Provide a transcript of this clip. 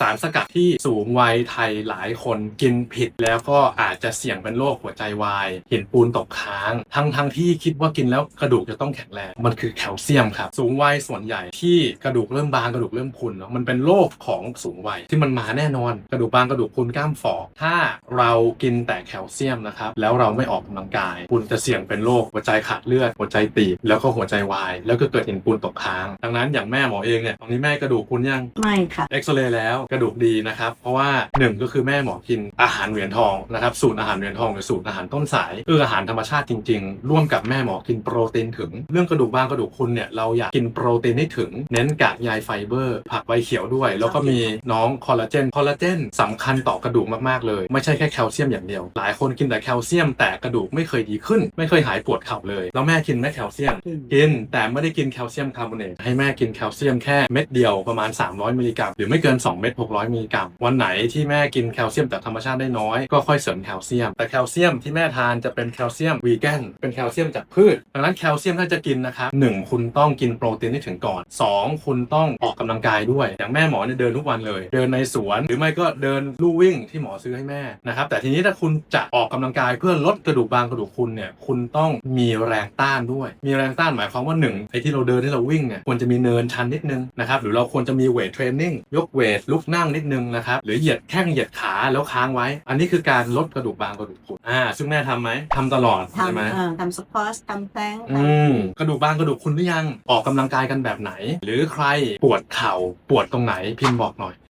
สารสกัดที่สูงวัยไทยหลายคนกินผิดแล้วก็อาจจะเสี่ยงเป็นโรคหัวใจวาย หินปูนตกค้าง ทั้งทั้งที่คิดว่ากินแล้วกระดูกจะต้องแข็งแรง มันคือแคลเซียมครับ สูงวัยส่วนใหญ่ที่กระดูกเริ่มบางกระดูกเริ่มพรุนเนาะมันเป็นโรคของสูงวัยที่มันมาแน่นอน กระดูกบางกระดูกพรุนกล้ามฝ่อถ้าเรากินแต่แคลเซียมนะครับแล้วเราไม่ออกกำลังกาย คุณจะเสี่ยงเป็นโรคหัวใจขาดเลือดหัวใจตีบแล้วก็หัวใจวาย แล้วก็เกิดหินปูนตกค้าง ดังนั้นอย่างแม่หมอเองเนี่ยตอนนี้แม่กระดูกคุณยังไม่ค่ะเอ็กซเรย์แล้วกระดูกดีนะครับ เพราะว่าหนึ่งก็คือแม่หมอกินอาหารเหรียญทองนะครับสูตรอาหารเหรียญทองหรือสูตรอาหารต้นสายคืออาหารธรรมชาติจริงๆ ร่วมกับแม่หมอกินโปรตีนถึง เรื่องกระดูกบางกระดูกคุณเนี่ยเราอยากกินโปรตีนให้ถึง เน้นกากใยไฟเบอร์ ผักใบเขียวด้วย แล้วก็มีน้องคอลลาเจนคอลลาเจนสำคัญต่อกระดูกมากๆเลยไม่ใช่แค่แคลเซียมอย่างเดียว หลายคนกินแต่แคลเซียมแต่กระดูกไม่เคยดีขึ้น ไม่เคยหายปวดเข่าเลย แล้วแม่กินไหมแคลเซียมกินกินแต่ไม่ได้กินแคลเซียมคาร์บอเนตให้แม่กินแคลเซียมแค่เม็ดเดียวประมาณ 300มิลลิกรัมหรือไม่เกิน 2 เม็ด600 มิลลิกรัม วันไหนที่แม่กินแคลเซียมจากธรรมชาติได้น้อยก็ค่อยเสริมแคลเซียม แต่แคลเซียมที่แม่ทานจะเป็นแคลเซียมวีแกน เป็นแคลเซียมจากพืช ดังนั้นแคลเซียมถ้าจะกินนะครับหนึ่งคุณต้องกินโปรตีนให้ถึงก่อน 2 คุณต้องออกกำลังกายด้วย อย่างแม่หมอเนี่ยเดินทุกวันเลย เดินในสวนหรือไม่ก็เดินลู่วิ่งที่หมอซื้อให้แม่นะครับ แต่ทีนี้ถ้าคุณจะออกกำลังกายเพื่อลดกระดูกบางกระดูกคุณเนี่ยคุณต้องมีแรงต้านด้วย มีแรงต้านหมายความว่าหนึ่งไอ้ที่เราเดินที่เราวิ่งเนี่ยควรจะมีเนินชันนิดนึงนะครับหรือเราควรจะมีเวทเทรนนิ่งยกเวทลุกนั่งนิดนึงนะครับหรือเหยียดแข้งเหยียดขาแล้วค้างไว้ อันนี้คือการลดกระดูกบางกระดูกคุณอ่าซึ่งแม่ทำไหมทำตลอดใช่ไหม ทำเอ่อทำสควอชทำแพลงก์อืมกระดูกบางกระดูกคุณหรือยังออกกำลังกายกันแบบไหน หรือใครปวดเข่าปวดตรงไหนพิมพ์บอกหน่อย